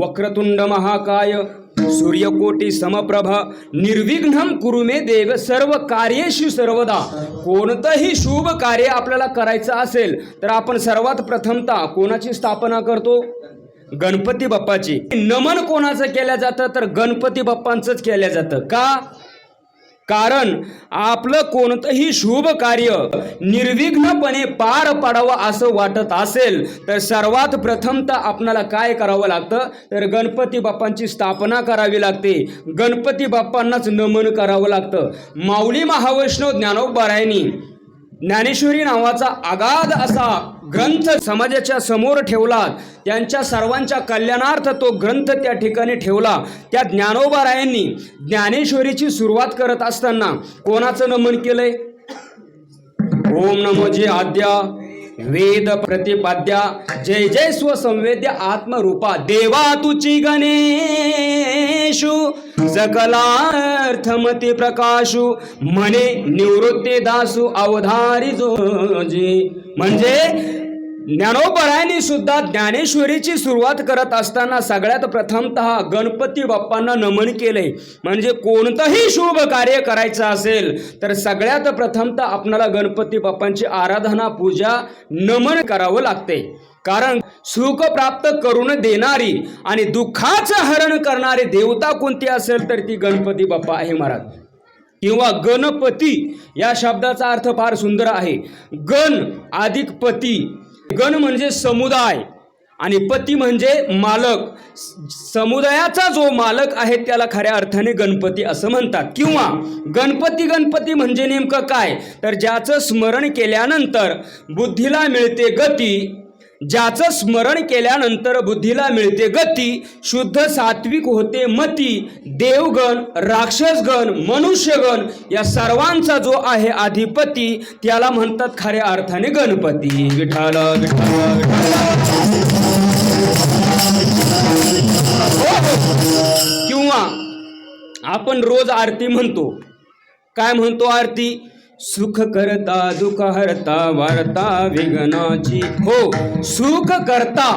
वक्रतुंड महाकाय सूर्यकोटी समप्रभ निर्विघ्नम कुरु मे देव सर्व कार्येषु सर्वदा. कोणतंही शुभ कार्य आपल्याला करायचं असेल तर आपण सर्वात प्रथमता कोणाची स्थापना करतो? गणपती बाप्पाची. नमन कोणाचं केलं जातं तर गणपती बाप्पांचंच केलं जातं. का? कारण आपलं कोणतंही शुभ कार्य निर्विघ्नपणे पार पाडावं असं वाटत असेल तर सर्वात प्रथमतः आपणाला काय करावं लागतं? तर गणपती बाप्पांची स्थापना करावी लागते. गणपती बाप्पांनाच नमन करावं लागतं. माऊली महावैष्णव ज्ञानोबारायांनी ज्ञानेश्वरी नावाचा आगाध असा ग्रंथ समाजाच्या समोर ठेवला. त्यांच्या सर्वांच्या कल्याणार्थ तो ग्रंथ त्या ठिकाणी ठेवला. त्या ज्ञानोबा रायांनी ज्ञानेश्वरीची सुरुवात करत असताना कोणाचं नमन केलंय? ओम नमो जे आद्या. वेद प्रतिपाद्या जय जय स्वसंवेद्य आत्मरूपा देवा तुची गणेशु सकलार्थमती प्रकाशु म्हणे निवृत्ती दासु अवधारी जोजी म्हणजे ज्ञानोबरायांनी सुद्धा ज्ञानेश्वरीची सुरुवात करत असताना सगळ्यात प्रथमतः गणपती बाप्पांना नमन केले. म्हणजे कोणतंही शुभ कार्य करायचं असेल तर सगळ्यात प्रथमतः आपणाला गणपती बाप्पांची आराधना पूजा नमन करावं लागते. कारण सुख प्राप्त करून देणारी आणि दुःखाचं हरण करणारी देवता कोणती असेल तर ती गणपती बाप्पा आहे महाराज. किंवा गणपती या शब्दाचा अर्थ फार सुंदर आहे. गण अधिक पती गण म्हणजे समुदाय आणि पती म्हणजे मालक. समुदायाचा जो मालक आहे त्याला खऱ्या अर्थाने गणपती असं म्हणतात. किंवा गणपती गणपती म्हणजे नेमकं काय? तर ज्याचं स्मरण केल्यानंतर बुद्धीला मिळते गती ज्याचं स्मरण केल्यानंतर बुद्धीला मिळते गती शुद्ध सात्विक होते मती देवगण राक्षसगण मनुष्यगण या सर्वांचा जो आहे अधिपती त्याला म्हणतात खऱ्या अर्थाने गणपती. विठाल विठाल किंवा आपण रोज आरती म्हणतो. काय म्हणतो आरती? सुख करता दुख हरता वारता विघ्नाची. हो सुख करता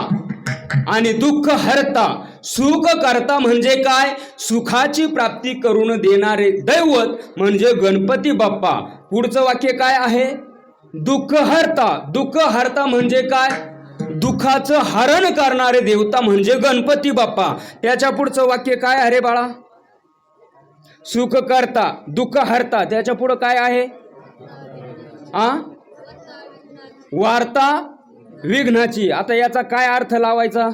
आणि दुःख हरता. सुख करता म्हणजे काय? सुखाची प्राप्ती करून देणारे दैवत म्हणजे गणपती बाप्पा. पुढचं वाक्य काय आहे? दुःख हरता. दुःख हरता म्हणजे काय? दुःखाचं हरण करणारे देवता म्हणजे गणपती बाप्पा. त्याच्या पुढचं वाक्य काय अरे बाळा? सुख करता दुःख हरता. त्याच्या पुढं काय आहे? आ? वार्ता विघ्नाची. आता याचा काय अर्थ लावायचा?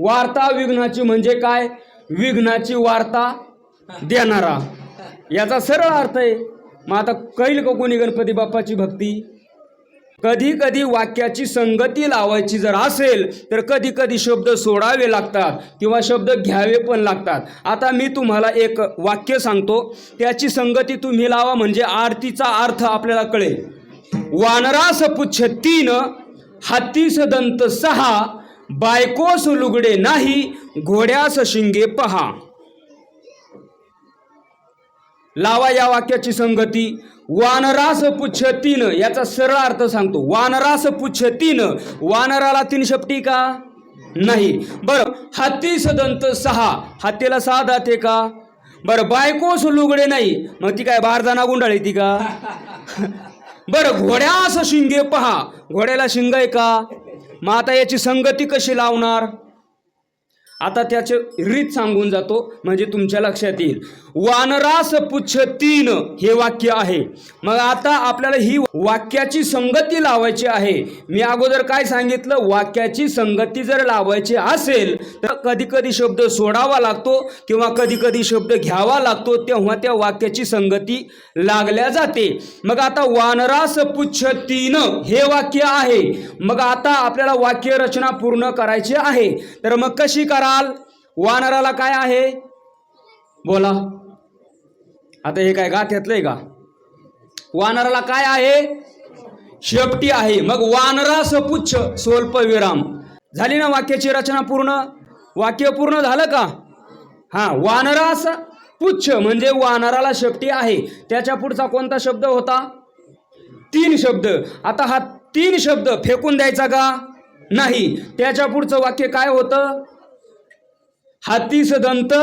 वार्ता विघ्नाची म्हणजे काय? विघ्नाची वार्ता देणारा. याचा सरळ अर्थ आहे. मग आता कैल का कोणी गणपती बाप्पाची भक्ती. कधी कधी वाक्याची संगती लावायची जर असेल तर कधी कधी शब्द सोडावे लागतात किंवा शब्द घ्यावे पण लागतात. आता मी तुम्हाला एक वाक्य सांगतो. त्याची संगती तुम्ही लावा म्हणजे आरतीचा अर्थ आपल्याला कळेल. वानरास पुच्छ तीन हातीस दंत सहा बायकोस लुगडे नाही घोड्यास शिंगे पहा. लावा या वाक्याची संगती. वानरास पुच्छ तीन याचा सरळ अर्थ सांगतो. वानरास पुच्छ तीन वानराला तीन शपटी का? नाही. बरं हत्ती सदंत सहा. हत्तीला सहा दाते का? बरं बायकोस लुगडे नाही. मग ती काय बारदाना गुंडाळी ती का? बरं घोड्यास शिंगे पहा. घोड्याला शिंग आहे का? मग आता याची संगती कशी लावणार? आता त्याचे रीत सांगून जातो. म्हणजे तुमच्या लक्षात येईल. वानरास पुच्छतीन हे वाक्य आहे. मग आता आपल्याला ही वाक्याची संगती लावायची आहे. मी अगोदर काय सांगितलं? वाक्याची संगती जर लावायची असेल तर कधी कधी शब्द सोडावा लागतो किंवा कधी कधी शब्द घ्यावा लागतो तेव्हा त्या वाक्याची संगती लागल्या जाते. मग आता वानरास पुच्छ तीन हे वाक्य आहे. मग आता आपल्याला वाक्य रचना पूर्ण करायची आहे. तर मग कशी कराल? वानराला काय आहे? बोला. आता हे काय गाठ्यातलंय का? वानराला काय आहे? शेपटी आहे. मग वानरास पुच्छ स्वल्प विराम झाली ना वाक्याची रचना पूर्ण? वाक्य पूर्ण झालं का? हा वानरास पुच्छ म्हणजे वानराला शेपटी आहे. त्याच्या पुढचा कोणता शब्द होता? तीन शब्द. आता हा तीन शब्द फेकून द्यायचा का? नाही. त्याच्या पुढचं वाक्य काय होतं? हातीस दंत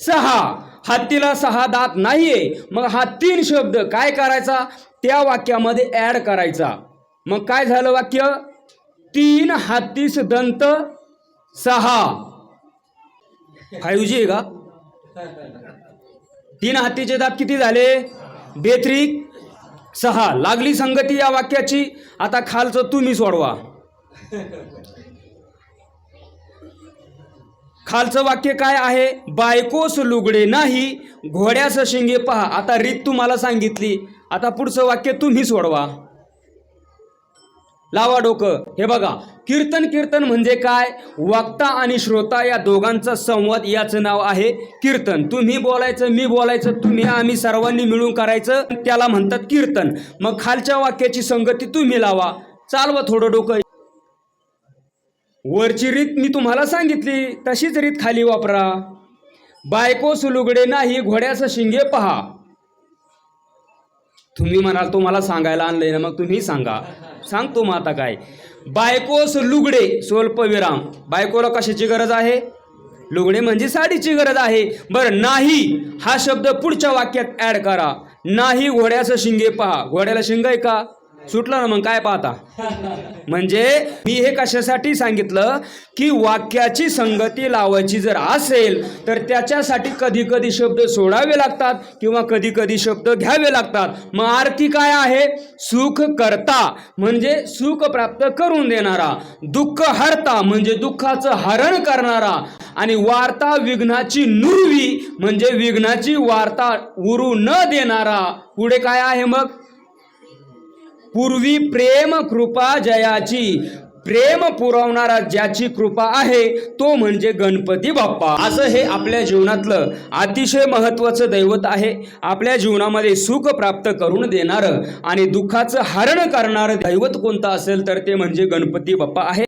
सहा. हत्तीला सहा दात नाही आहे मग हा तीन शब्द काय करायचा? त्या वाक्यामध्ये ॲड करायचा. मग काय झालं वाक्य? तीन हत्तीस दंत सहा. फाईव्ह जी आहे का? तीन हत्तीचे दात किती झाले? बेत्रिक सहा. लागली संगती या वाक्याची. आता खालचं तुम्ही सोडवा. खालचं वाक्य काय आहे? बायकोस लुगडे नाही घोड्यास शिंगे पहा. आता रीत तुम्हाला सांगितली. आता पुढचं वाक्य तुम्ही सोडवा. लावा डोकं. हे बघा कीर्तन कीर्तन म्हणजे काय? वक्ता आणि श्रोता या दोघांचा संवाद याचं नाव आहे कीर्तन. तुम्ही बोलायचं मी बोलायचं तुम्ही आम्ही सर्वांनी मिळून करायचं त्याला म्हणतात कीर्तन. मग खालच्या वाक्याची संगती तुम्ही लावा. चालवा थोडं डोकं. वरची रीत मी तुम्हाला सांगितली तशीच रीत खाली वापरा. बायको सुलुगडे नाही घोड्याचं शिंगे पहा. तुम्ही म्हणाल तुम्हाला सांगायला आणलंय ना मग तुम्ही सांगा. सांगतो मग आता काय. बायकोस लुगडे स्वल्पविराम बायकोला कशाची गरज आहे? लुगडे म्हणजे साडीची गरज आहे. बरं नाही हा शब्द पुढच्या वाक्यात ऍड करा. नाही घोड्याचं शिंगे पहा. घोड्याला शिंग आहे का? सुटलं ना मग काय पाहता? म्हणजे मी हे कशासाठी सांगितलं? की वाक्याची संगती लावायची जर असेल तर त्याच्यासाठी कधी कधी शब्द सोडावे लागतात किंवा कधी कधी शब्द घ्यावे लागतात. मग आरती काय आहे? सुख करता म्हणजे सुख प्राप्त करून देणारा दुःख हरता म्हणजे दुःखाचं हरण करणारा आणि वार्ता विघ्नाची नुरवी म्हणजे विघ्नाची वार्ता उरू न देणारा. पुढे काय आहे मग? पूर्वी प्रेम कृपा जयाची प्रेम पुरवणारा ज्याची कृपा आहे तो म्हणजे गणपती बाप्पा. असं हे आपल्या जीवनातलं अतिशय महत्त्वाचं दैवत आहे. आपल्या जीवनामध्ये सुख प्राप्त करून देणारं आणि दुःखाचं हरण करणारं दैवत कोणतं असेल तर ते म्हणजे गणपती बाप्पा आहे.